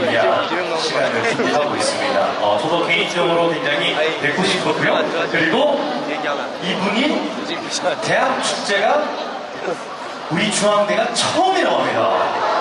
위한 시간을 준비하고 있습니다. 어, 저도 개인적으로 굉장히 뵙고 싶었고요. 그리고 이분이 대학 축제가 우리 중앙대가 처음이라고 합니다.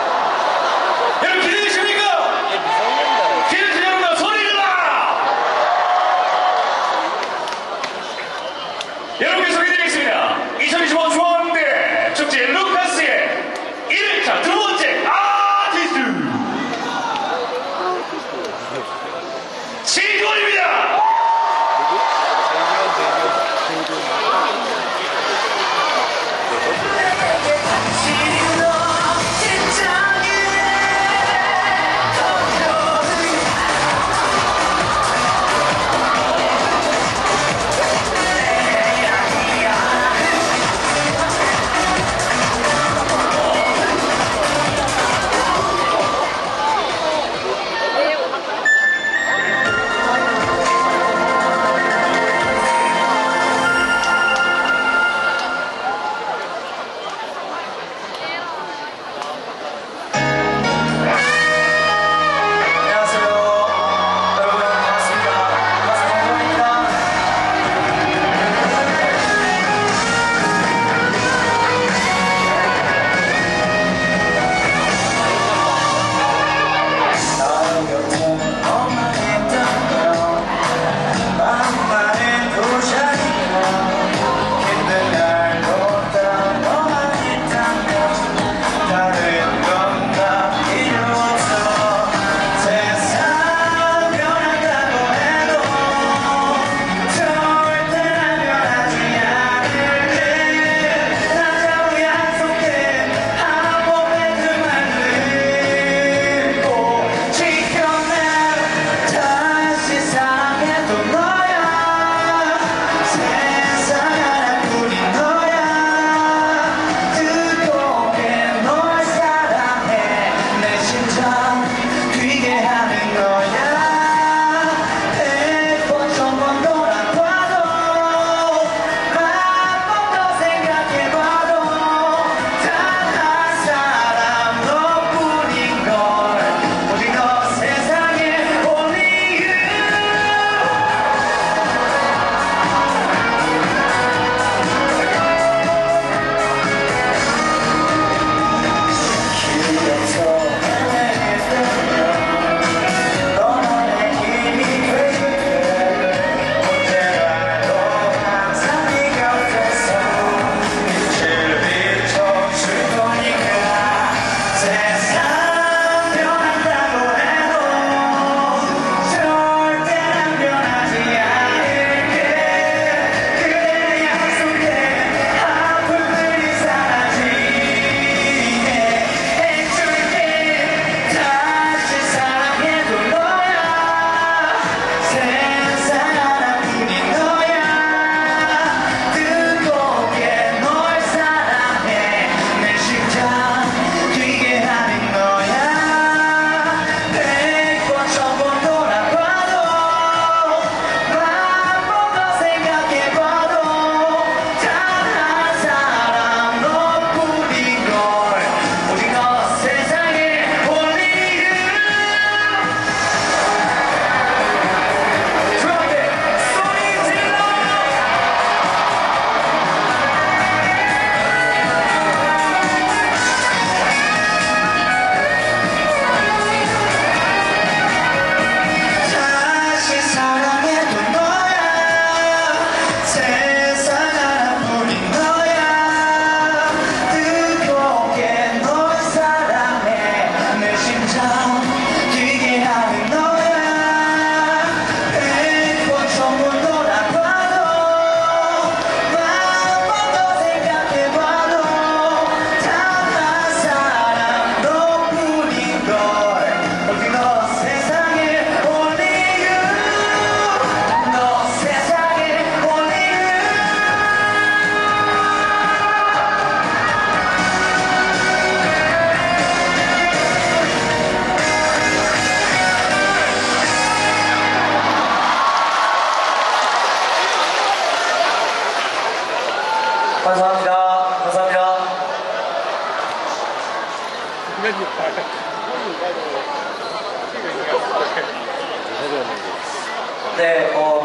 네, 어,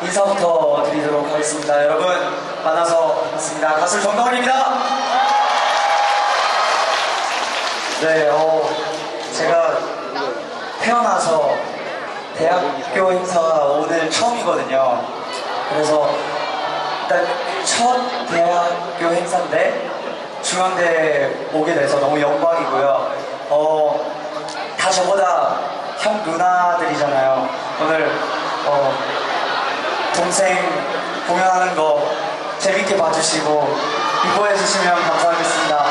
인사부터 드리도록 하겠습니다. 여러분, 만나서 반갑습니다. 가수 정가원입니다. 네, 어, 제가 태어나서 대학교 행사가 오늘 처음이거든요. 그래서 일단 첫 대학교 행사인데 중앙대 오게 돼서 너무 영광이고요. 어, 다 저보다 형 누나들이잖아요. 오늘 어, 동생 공연하는 거 재밌게 봐주시고 기뻐해 주시면 감사하겠습니다.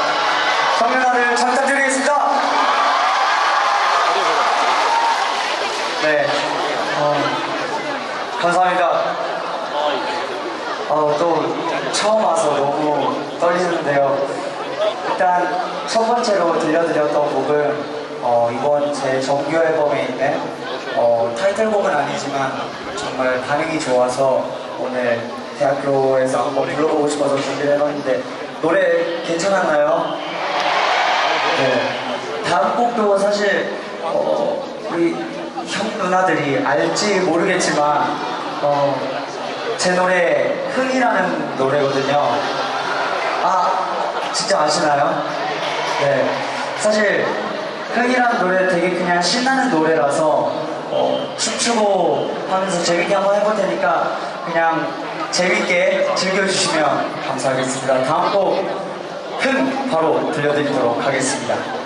형 누나들 잘 부탁드리겠습니다. 네, 어, 감사합니다. 어, 또 처음 와서 너무 떨리는데요. 일단 첫 번째로 들려드렸던 곡은 어, 이번 제 정규 앨범에 있는 어, 타이틀곡은 아니지만 정말 반응이 좋아서 오늘 대학교에서 한번 불러보고 싶어서 준비를 해봤는데 노래 괜찮았나요? 네. 다음 곡도 사실 어, 우리 형 누나들이 알지 모르겠지만 어, 제 노래 흥이라는 노래거든요. 아 진짜 아시나요? 네. 사실 흥이라는 노래 되게 그냥 신나는 노래라서 어, 춤추고 하면서 재밌게 한번 해볼 테니까 그냥 재밌게 즐겨주시면 감사하겠습니다. 다음 곡흥 바로 들려드리도록 하겠습니다.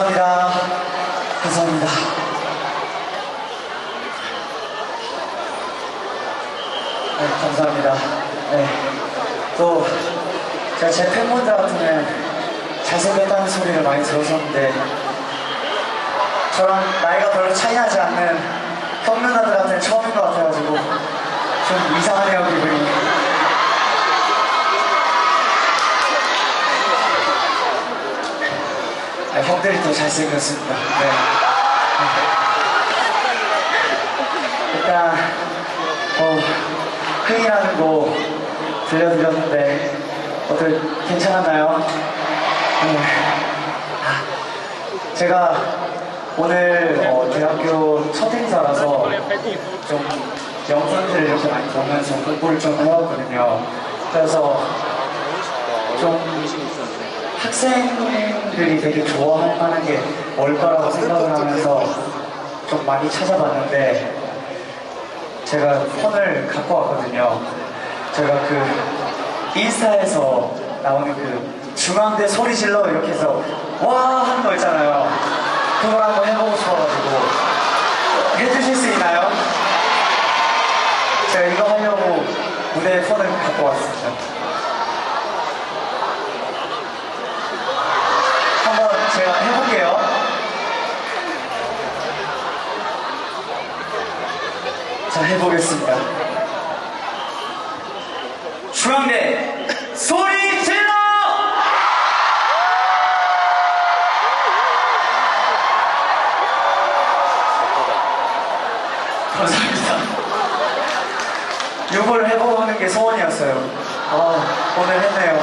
감사합니다. 감사합니다. 네, 감사합니다. 네. 또, 제가 제 팬분들한테는 잘생겼다는 소리를 많이 들었었는데, 저랑 나이가 별로 차이 나지 않는 형 누나들한테는 처음인 것 같아가지고, 좀 이상하네요, 기분이. 형들이 더 잘생겼습니다. 네. 일단, 어, 흥이라는 곡 들려드렸는데, 어떻게 괜찮았나요? 네. 아, 제가 오늘 어, 대학교 첫 행사라서 좀 영상들을 이렇게 많이 보면서 공부를 좀 해왔거든요. 그래서 좀 학생들이 되게 좋아할 만한 게 뭘까라고 생각을 하면서 좀 많이 찾아봤는데 제가 폰을 갖고 왔거든요. 제가 그 인스타에서 나오는 그 중앙대 소리 질러 이렇게 해서 와 하는 거 있잖아요. 그걸 한번 해보고 싶어가지고 해주실 수 있나요? 제가 이거 하려고 무대에 폰을 갖고 왔습니다. 한번 제가 해볼게요. 자, 해보겠습니다. 중앙대 소리 질러! 감사합니다. 이걸 해보는 게 소원이었어요. 아, 오늘 했네요.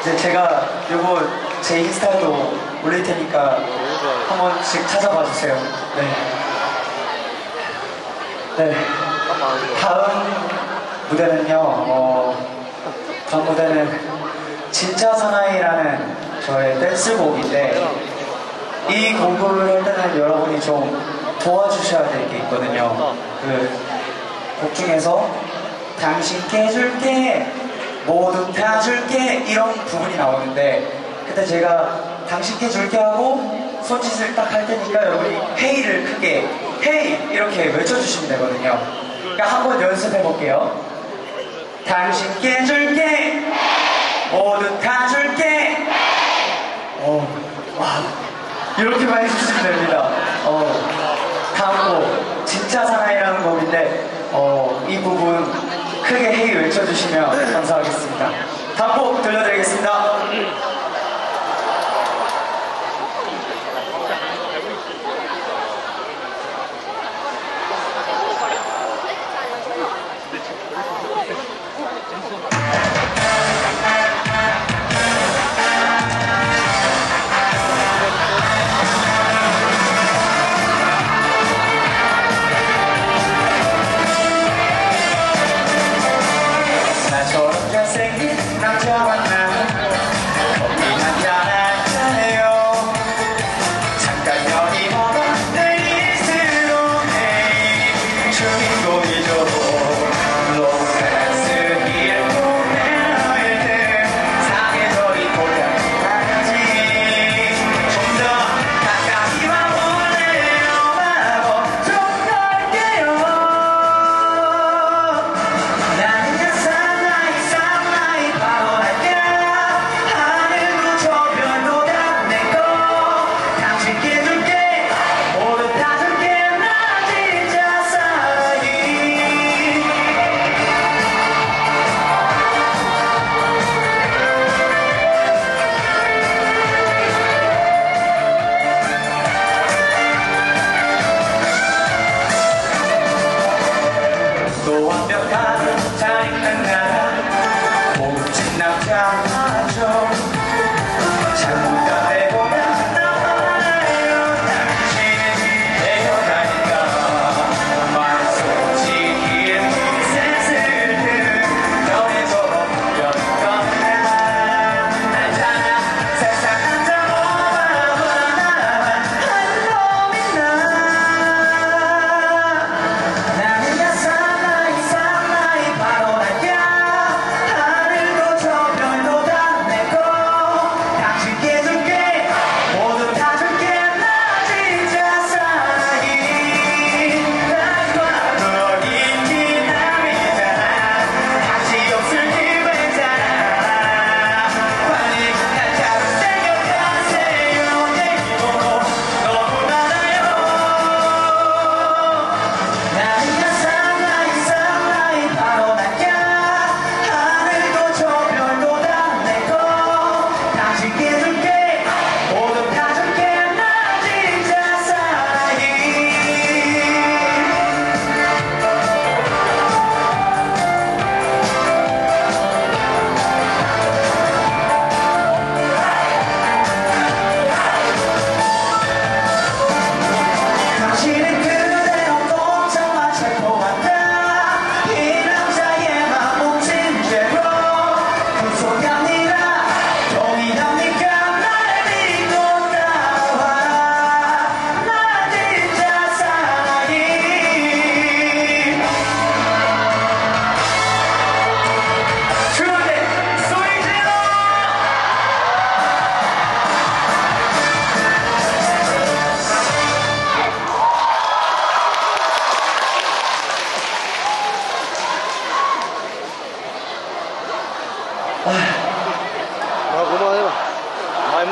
이제 제가 이거 제 인스타에도 올릴 테니까 한 번씩 찾아봐 주세요. 네. 네. 다음 무대는요, 어, 다음 무대는 진짜 사나이라는 저의 댄스곡인데, 이 곡을 할 때는 여러분이 좀 도와주셔야 될 게 있거든요. 그 곡 중에서 당신께 줄게 모두 다 줄게 이런 부분이 나오는데 그때 제가 당신께 줄게 하고 손짓을 딱 할 테니까 여러분이 헤이를 크게 헤이 이렇게 외쳐주시면 되거든요. 그러니까 한번 연습해 볼게요. 당신께 줄게 모두 다 줄게 어, 와, 이렇게만 해주시면 됩니다. 어, 다음 곡, 진짜 사나이라는 곡인데, 어, 이 부분 크게 헤이 외쳐주시면 감사하겠습니다. 다음 곡 들려드리겠습니다.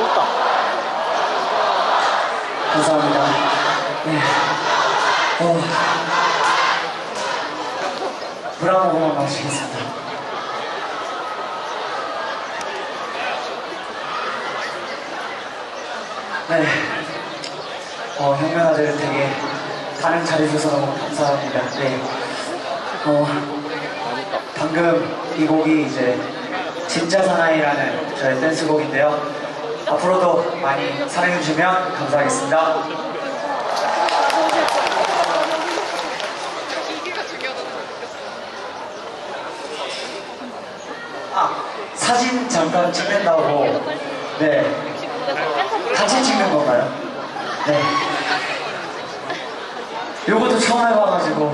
묻다. 감사합니다. 네. 어. 모금만 마시겠습니다. 네. 어, 형면아들 되게 반응 잘해줘서 너무 감사합니다. 네. 어, 방금 이 곡이 이제 진짜 사나이라는 저의 댄스곡인데요. 앞으로도 많이 사랑해주시면 감사하겠습니다. 아, 사진 잠깐 찍는다고. 네. 같이 찍는 건가요? 네. 요것도 처음 해봐가지고.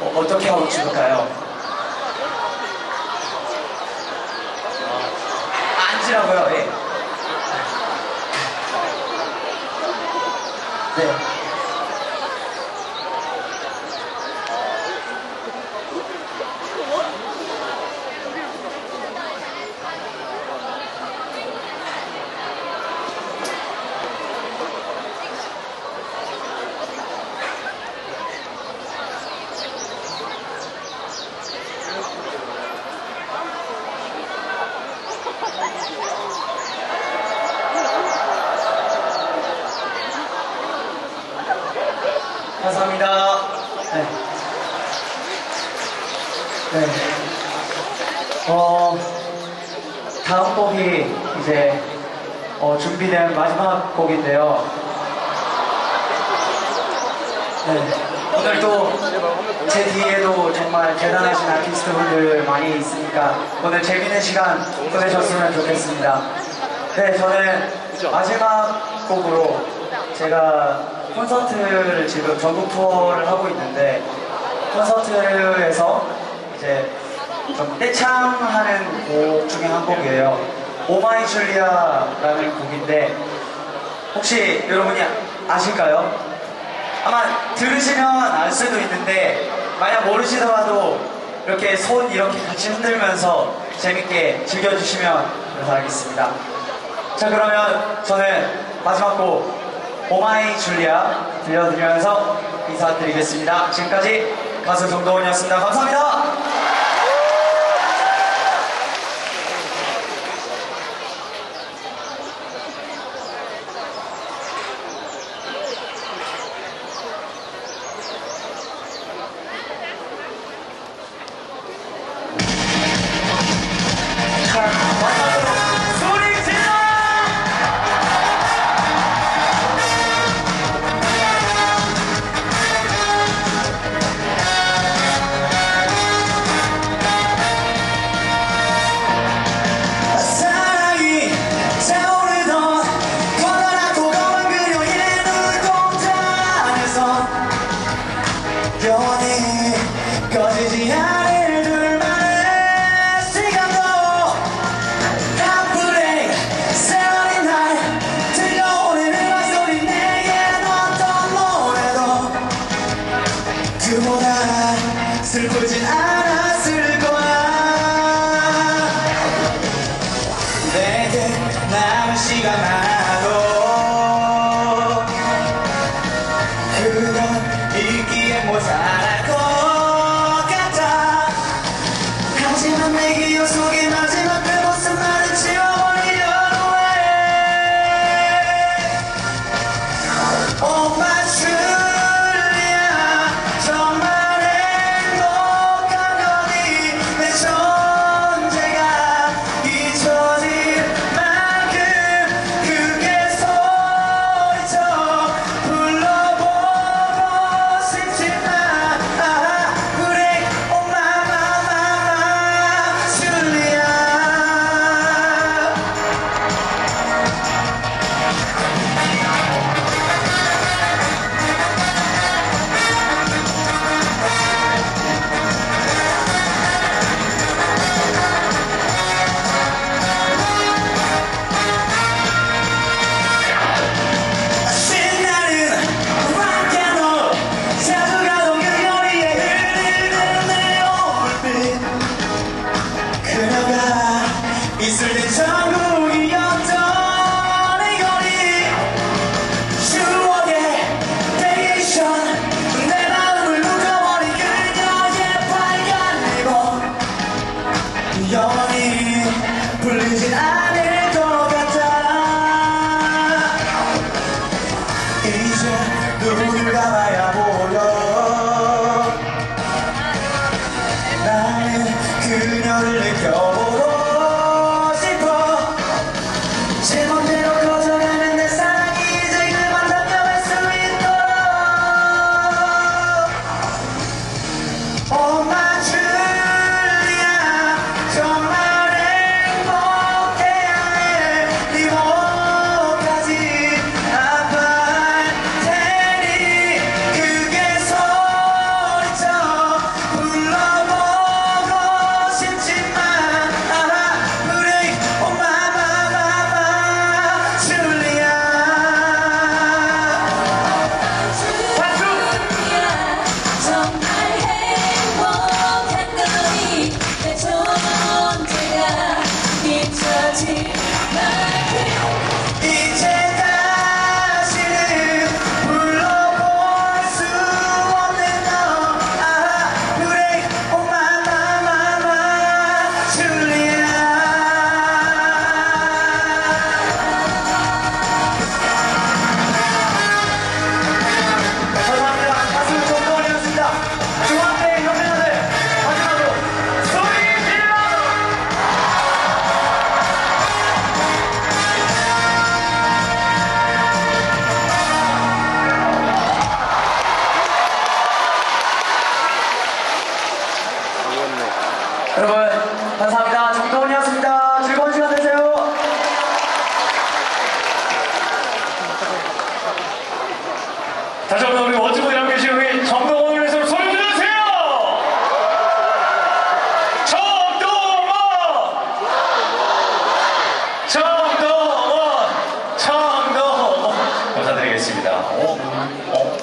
어, 어떻게 하고 찍을까요? 앉으라고요, 예. 네. 감사합니다. 네. 네. 어, 다음 곡이 이제 어, 준비된 마지막 곡인데요. 네. 오늘 또 제 뒤에도 정말 대단하신 아티스트 분들 많이 있으니까 오늘 재밌는 시간 보내셨으면 좋겠습니다. 네, 저는 마지막 곡으로 제가 콘서트를 지금 전국 투어를 하고 있는데 콘서트에서 이제 좀 떼창하는 곡 중에 한 곡이에요. 오마이 줄리아라는 곡인데 혹시 여러분이 아실까요? 아마 들으시면 알 수도 있는데 만약 모르시더라도 이렇게 손 이렇게 같이 흔들면서 재밌게 즐겨주시면 감사하겠습니다. 자 그러면 저는 마지막 곡 오마이 줄리아 들려드리면서 인사드리겠습니다. 지금까지 가수 정도원이었습니다. 감사합니다. 슬프진 않았을